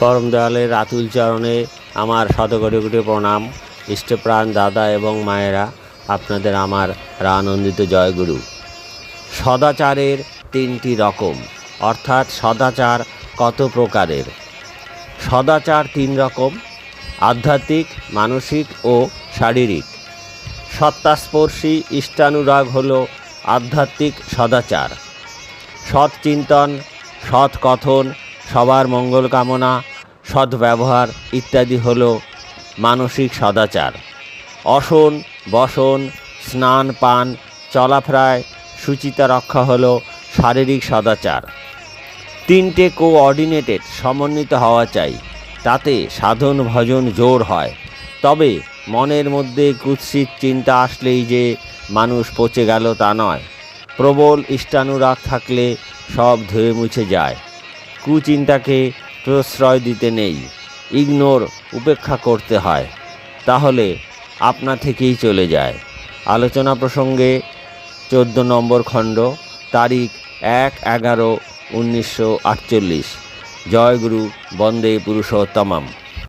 পরম দয়ালের আতুল চরণে আমার শতকোটি কোটি প্রণাম। ইষ্টপ্রাণ দাদা এবং মায়েরা, আপনাদের আমার আনন্দিত জয়গুরু। সদাচারের তিনটি রকম, অর্থাৎ সদাচার কত প্রকারের? সদাচার তিন রকম, আধ্যাত্মিক, মানসিক ও শারীরিক। সত্তাস্পর্শী ইষ্টানুরাগ হল আধ্যাত্মিক সদাচার। সৎ চিন্তন সবার মঙ্গল কামনা সৎ ব্যবহার ইত্যাদি হল মানসিক সদাচার। অসন, বসন, স্নান, পান, চলাফেরায় সুচিতা রক্ষা হল শারীরিক সদাচার। তিনটে কোঅর্ডিনেটেড সমন্বিত হওয়া চাই, তাতে সাধন ভজন জোর হয়। তবে মনের মধ্যে কুৎসিত চিন্তা আসলেই যে মানুষ পচে গেল তা নয়। প্রবল ইষ্টানুরাগ থাকলে সব ধুয়ে মুছে যায়। কুচিন্তাকে প্রশ্রয় দিতে নেই। ইগনোর উপেক্ষা করতে হয়। তাহলে আপনা থেকেই চলে যায়। আলোচনা প্রসঙ্গে চোদ্দ নম্বর খণ্ড, তারিখ এক এগারো উনিশশো আটচল্লিশ। জয়গুরু বন্দে পুরুষোত্তমম।